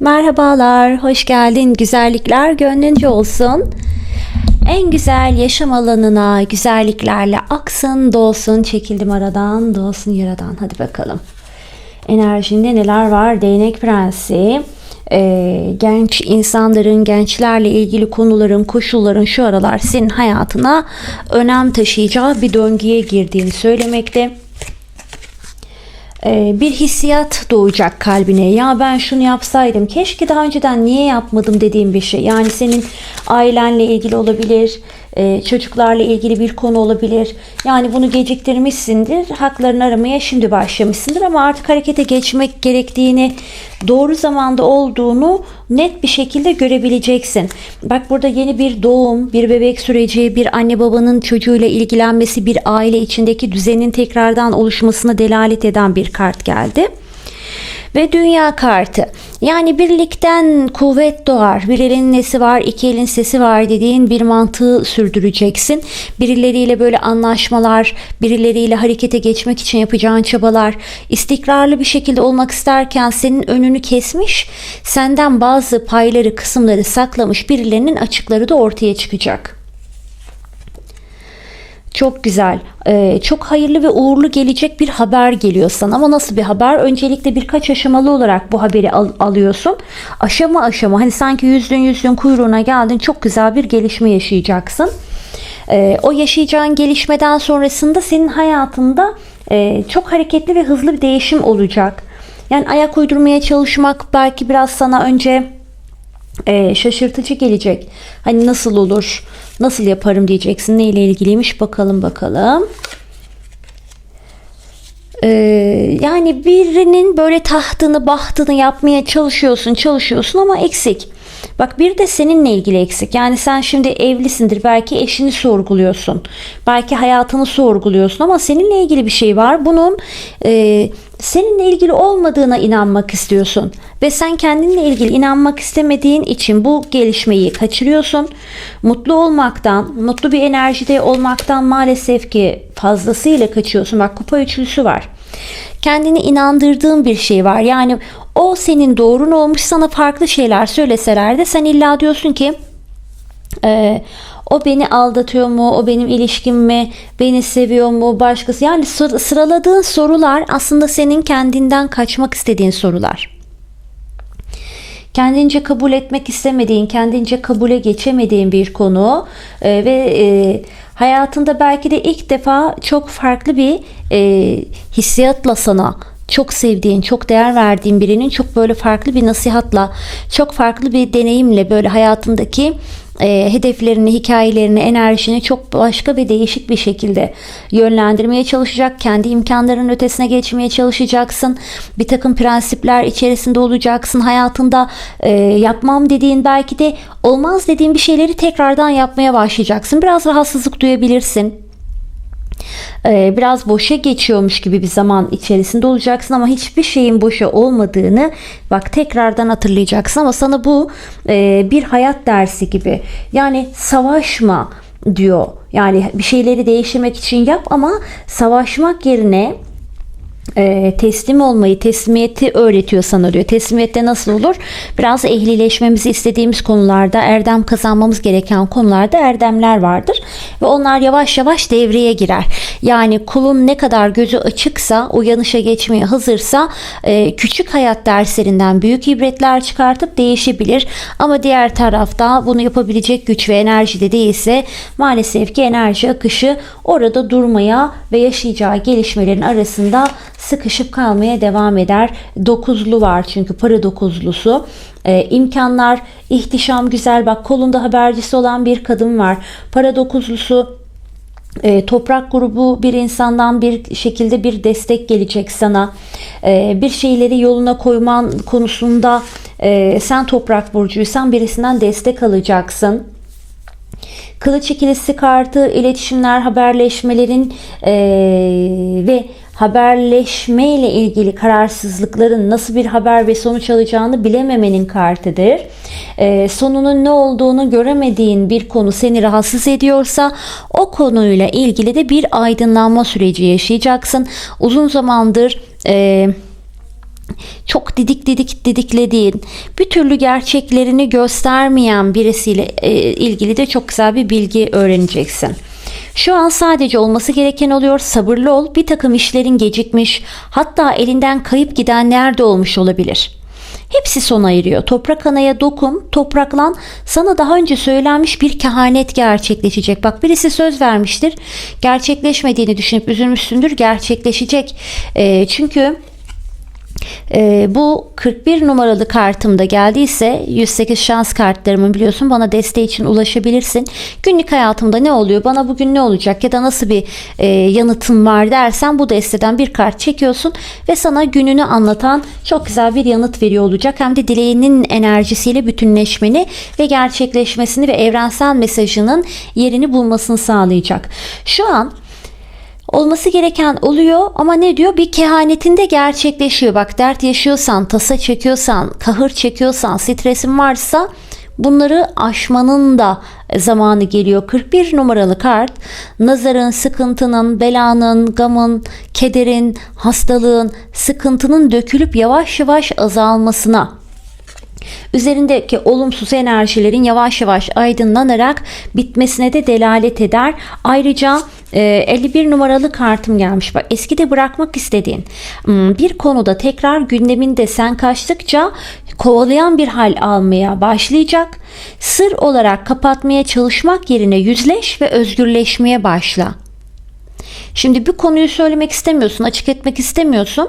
Merhabalar, hoş geldin. Güzellikler gönlünce olsun. En güzel yaşam alanına güzelliklerle aksın, dolsun, çekildim aradan, dolsun yaradan. Hadi bakalım. Enerjinde neler var? Değnek prensi, e, genç insanların, gençlerle ilgili konuların, koşulların şu aralar senin hayatına önem taşıyacağı bir döngüye girdiğini söylemekte bir hissiyat doğacak kalbine. Ya ben şunu yapsaydım, keşke daha önceden niye yapmadım dediğim bir şey. Yani senin ailenle ilgili olabilir, e, çocuklarla ilgili bir konu olabilir. Yani bunu geciktirmişsindir, haklarını aramaya şimdi başlamışsındır ama artık harekete geçmek gerektiğini, doğru zamanda olduğunu net bir şekilde görebileceksin. Bak burada yeni bir doğum, bir bebek süreci, bir anne babanın çocuğuyla ilgilenmesi, bir aile içindeki düzenin tekrardan oluşmasına delalet eden bir kart geldi ve dünya kartı. Yani birlikten kuvvet doğar. Bir elin nesi var, iki elin sesi var dediğin bir mantığı sürdüreceksin. Birileriyle böyle anlaşmalar, birileriyle harekete geçmek için yapacağın çabalar, istikrarlı bir şekilde olmak isterken senin önünü kesmiş, senden bazı payları, kısımları saklamış birilerinin açıkları da ortaya çıkacak. Çok güzel. Ee, çok hayırlı ve uğurlu gelecek bir haber geliyor sana. Ama nasıl bir haber? Öncelikle birkaç aşamalı olarak bu haberi al- alıyorsun. Aşama aşama hani sanki yüzdün yüzdün kuyruğuna geldin çok güzel bir gelişme yaşayacaksın. Ee, o yaşayacağın gelişmeden sonrasında senin hayatında e, çok hareketli ve hızlı bir değişim olacak. Yani ayak uydurmaya çalışmak belki biraz sana önce e, şaşırtıcı gelecek. Hani nasıl olur, nasıl yaparım diyeceksin. Neyle ilgiliymiş bakalım bakalım. E, yani birinin böyle tahtını bahtını yapmaya çalışıyorsun çalışıyorsun ama eksik. Bak bir de seninle ilgili eksik. Yani sen şimdi evlisindir. Belki eşini sorguluyorsun. Belki hayatını sorguluyorsun ama seninle ilgili bir şey var. Bunun e, seninle ilgili olmadığına inanmak istiyorsun. Ve sen kendinle ilgili inanmak istemediğin için bu gelişmeyi kaçırıyorsun. Mutlu olmaktan, mutlu bir enerjide olmaktan maalesef ki fazlasıyla kaçıyorsun. Bak kupa üçlüsü var. Kendini inandırdığın bir şey var. Yani o senin doğrun olmuş sana farklı şeyler söyleseler de sen illa diyorsun ki e, o beni aldatıyor mu? O benim ilişkim mi? Beni seviyor mu? Başkası. Yani sır- sıraladığın sorular aslında senin kendinden kaçmak istediğin sorular. Kendince kabul etmek istemediğin, kendince kabule geçemediğin bir konu e, ve e, hayatında belki de ilk defa çok farklı bir e, hissiyatla sana çok sevdiğin, çok değer verdiğin birinin çok böyle farklı bir nasihatla, çok farklı bir deneyimle böyle hayatındaki e, hedeflerini, hikayelerini, enerjini çok başka ve değişik bir şekilde yönlendirmeye çalışacak. Kendi imkanlarının ötesine geçmeye çalışacaksın. Bir takım prensipler içerisinde olacaksın. Hayatında e, yapmam dediğin belki de olmaz dediğin bir şeyleri tekrardan yapmaya başlayacaksın. Biraz rahatsızlık duyabilirsin biraz boşa geçiyormuş gibi bir zaman içerisinde olacaksın ama hiçbir şeyin boşa olmadığını bak tekrardan hatırlayacaksın ama sana bu e, bir hayat dersi gibi. Yani savaşma diyor. Yani bir şeyleri değiştirmek için yap ama savaşmak yerine e, teslim olmayı, teslimiyeti öğretiyor sana diyor. Teslimiyette nasıl olur? Biraz ehlileşmemizi istediğimiz konularda, erdem kazanmamız gereken konularda erdemler vardır. Ve onlar yavaş yavaş devreye girer. Yani kulun ne kadar gözü açıksa, uyanışa geçmeye hazırsa e, küçük hayat derslerinden büyük ibretler çıkartıp değişebilir. Ama diğer tarafta bunu yapabilecek güç ve enerji de değilse maalesef ki enerji akışı orada durmaya ve yaşayacağı gelişmelerin arasında sıkışıp kalmaya devam eder. Dokuzlu var çünkü para dokuzlusu. Ee, imkanlar, ihtişam güzel. Bak kolunda habercisi olan bir kadın var. Para dokuzlusu e, toprak grubu bir insandan bir şekilde bir destek gelecek sana. E, bir şeyleri yoluna koyman konusunda e, sen toprak burcuysan birisinden destek alacaksın. Kılıç ikilisi kartı iletişimler, haberleşmelerin e, ve haberleşme ile ilgili kararsızlıkların nasıl bir haber ve sonuç alacağını bilememenin kartıdır. E, sonunun ne olduğunu göremediğin bir konu seni rahatsız ediyorsa o konuyla ilgili de bir aydınlanma süreci yaşayacaksın. Uzun zamandır e, çok didik didik didiklediğin, bir türlü gerçeklerini göstermeyen birisiyle e, ilgili de çok güzel bir bilgi öğreneceksin. Şu an sadece olması gereken oluyor. Sabırlı ol. Bir takım işlerin gecikmiş, hatta elinden kayıp gidenler de olmuş olabilir. Hepsi sona eriyor. Toprak anaya dokun, topraklan. Sana daha önce söylenmiş bir kehanet gerçekleşecek. Bak birisi söz vermiştir. Gerçekleşmediğini düşünüp üzülmüşsündür. Gerçekleşecek. E, çünkü e, bu 41 numaralı kartımda geldiyse 108 şans kartlarımın biliyorsun bana desteği için ulaşabilirsin. Günlük hayatımda ne oluyor? Bana bugün ne olacak? Ya da nasıl bir e, yanıtın var dersen bu desteden bir kart çekiyorsun ve sana gününü anlatan çok güzel bir yanıt veriyor olacak. Hem de dileğinin enerjisiyle bütünleşmeni ve gerçekleşmesini ve evrensel mesajının yerini bulmasını sağlayacak. Şu an Olması gereken oluyor ama ne diyor? Bir kehanetinde gerçekleşiyor. Bak dert yaşıyorsan, tasa çekiyorsan, kahır çekiyorsan, stresin varsa bunları aşmanın da zamanı geliyor. 41 numaralı kart nazarın, sıkıntının, belanın, gamın, kederin, hastalığın, sıkıntının dökülüp yavaş yavaş azalmasına üzerindeki olumsuz enerjilerin yavaş yavaş aydınlanarak bitmesine de delalet eder. Ayrıca 51 e, numaralı kartım gelmiş. Bak eskide bırakmak istediğin hmm, bir konuda tekrar gündeminde sen kaçtıkça kovalayan bir hal almaya başlayacak. Sır olarak kapatmaya çalışmak yerine yüzleş ve özgürleşmeye başla. Şimdi bir konuyu söylemek istemiyorsun, açık etmek istemiyorsun.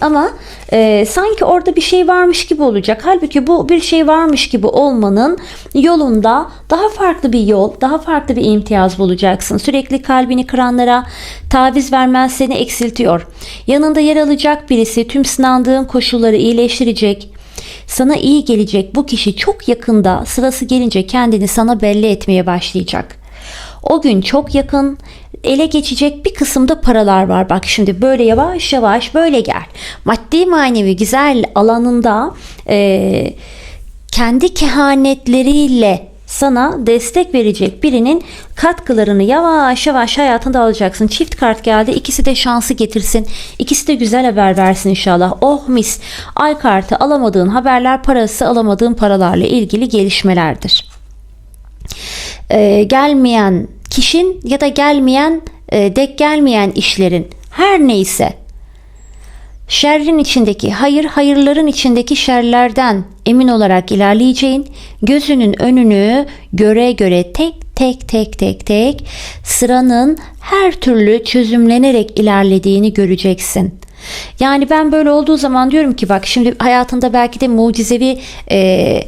Ama e, sanki orada bir şey varmış gibi olacak. Halbuki bu bir şey varmış gibi olmanın yolunda daha farklı bir yol, daha farklı bir imtiyaz bulacaksın. Sürekli kalbini kıranlara taviz vermez seni eksiltiyor. Yanında yer alacak birisi tüm sınandığın koşulları iyileştirecek. Sana iyi gelecek bu kişi çok yakında sırası gelince kendini sana belli etmeye başlayacak. O gün çok yakın ele geçecek bir kısımda paralar var. Bak şimdi böyle yavaş yavaş böyle gel. Maddi manevi güzel alanında e, kendi kehanetleriyle sana destek verecek birinin katkılarını yavaş yavaş hayatında alacaksın. Çift kart geldi. İkisi de şansı getirsin. İkisi de güzel haber versin inşallah. Oh mis. Ay kartı alamadığın haberler parası alamadığın paralarla ilgili gelişmelerdir. Ee, gelmeyen kişin ya da gelmeyen, e, dek gelmeyen işlerin her neyse şerrin içindeki hayır, hayırların içindeki şerlerden emin olarak ilerleyeceğin, gözünün önünü göre göre tek tek tek tek tek sıranın her türlü çözümlenerek ilerlediğini göreceksin. Yani ben böyle olduğu zaman diyorum ki bak şimdi hayatında belki de mucizevi e,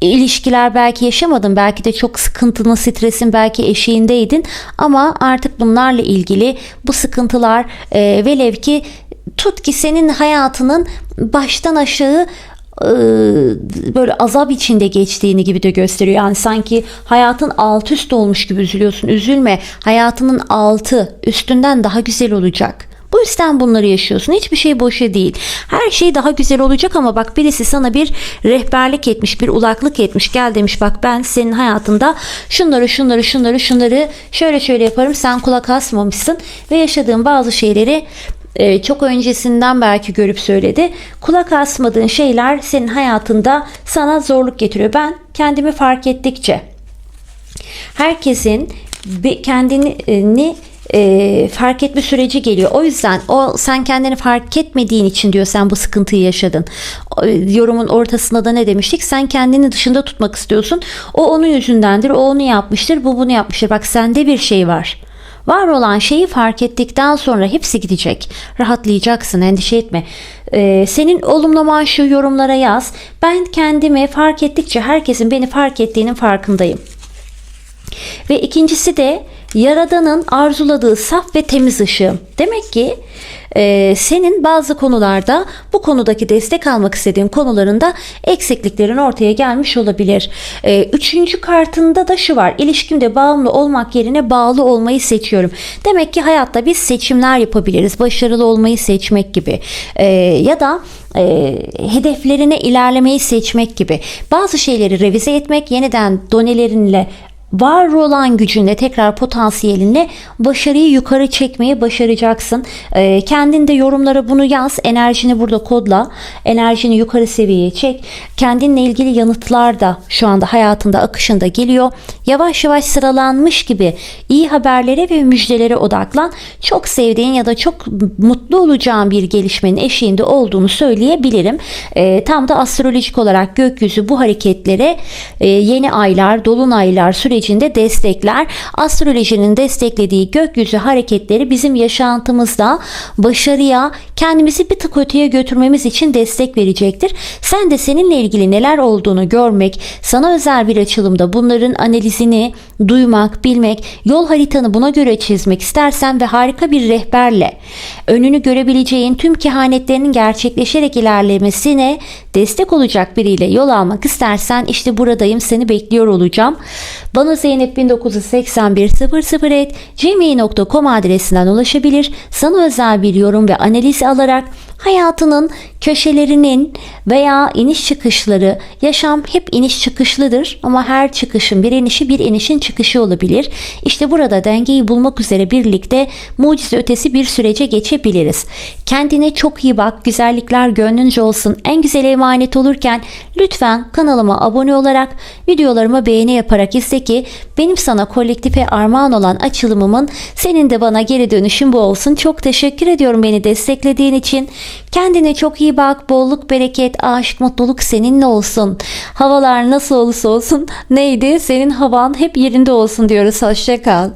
ilişkiler belki yaşamadın belki de çok sıkıntılı stresin belki eşiğindeydin ama artık bunlarla ilgili bu sıkıntılar e, velev ki tut ki senin hayatının baştan aşağı e, böyle azap içinde geçtiğini gibi de gösteriyor. Yani sanki hayatın alt üst olmuş gibi üzülüyorsun. Üzülme. Hayatının altı üstünden daha güzel olacak. Bu yüzden bunları yaşıyorsun. Hiçbir şey boşa değil. Her şey daha güzel olacak ama bak birisi sana bir rehberlik etmiş, bir ulaklık etmiş. Gel demiş bak ben senin hayatında şunları şunları şunları şunları şöyle şöyle yaparım. Sen kulak asmamışsın ve yaşadığın bazı şeyleri e, çok öncesinden belki görüp söyledi. Kulak asmadığın şeyler senin hayatında sana zorluk getiriyor. Ben kendimi fark ettikçe herkesin kendini e, fark etme süreci geliyor. O yüzden o sen kendini fark etmediğin için diyor sen bu sıkıntıyı yaşadın. Yorumun ortasında da ne demiştik? Sen kendini dışında tutmak istiyorsun. O onun yüzündendir. O onu yapmıştır. Bu bunu yapmıştır. Bak sende bir şey var. Var olan şeyi fark ettikten sonra hepsi gidecek. Rahatlayacaksın endişe etme. Ee, senin olumlaman şu yorumlara yaz. Ben kendimi fark ettikçe herkesin beni fark ettiğinin farkındayım. Ve ikincisi de Yaradan'ın arzuladığı saf ve temiz ışığım. Demek ki e, senin bazı konularda bu konudaki destek almak istediğin konularında eksikliklerin ortaya gelmiş olabilir. E, üçüncü kartında da şu var. İlişkimde bağımlı olmak yerine bağlı olmayı seçiyorum. Demek ki hayatta biz seçimler yapabiliriz. Başarılı olmayı seçmek gibi. E, ya da e, hedeflerine ilerlemeyi seçmek gibi. Bazı şeyleri revize etmek, yeniden donelerinle var olan gücünle tekrar potansiyelinle başarıyı yukarı çekmeyi başaracaksın. Ee, kendin de yorumlara bunu yaz. Enerjini burada kodla. Enerjini yukarı seviyeye çek. Kendinle ilgili yanıtlar da şu anda hayatında akışında geliyor. Yavaş yavaş sıralanmış gibi iyi haberlere ve müjdelere odaklan. Çok sevdiğin ya da çok mutlu olacağın bir gelişmenin eşiğinde olduğunu söyleyebilirim. Ee, tam da astrolojik olarak gökyüzü bu hareketlere e, yeni aylar, dolunaylar sürecinde destekler. Astrolojinin desteklediği gökyüzü hareketleri bizim yaşantımızda başarıya, kendimizi bir tık öteye götürmemiz için destek verecektir. Sen de seninle ilgili neler olduğunu görmek, sana özel bir açılımda bunların analizini duymak, bilmek, yol haritanı buna göre çizmek istersen ve harika bir rehberle önünü görebileceğin tüm kehanetlerinin gerçekleşerek ilerlemesine destek olacak biriyle yol almak istersen işte buradayım seni bekliyor olacağım. Bana Zeynep 1981 001 gmail.com adresinden ulaşabilir. Sana özel bir yorum ve analiz alarak hayatının köşelerinin veya iniş çıkışları yaşam hep iniş çıkışlıdır ama her çıkışın bir inişi bir inişin çıkışı olabilir. İşte burada dengeyi bulmak üzere birlikte mucize ötesi bir sürece geçebiliriz. Kendine çok iyi bak. Güzellikler gönlünce olsun. En güzel emanet olurken lütfen kanalıma abone olarak videolarıma beğeni yaparak izle ki benim sana kolektife armağan olan açılımımın senin de bana geri dönüşün bu olsun. Çok teşekkür ediyorum beni desteklediğin için. Kendine çok iyi bak. Bolluk, bereket, aşk, mutluluk seninle olsun. Havalar nasıl olursa olsun neydi? Senin havan hep yerinde olsun diyoruz. Hoşça kal.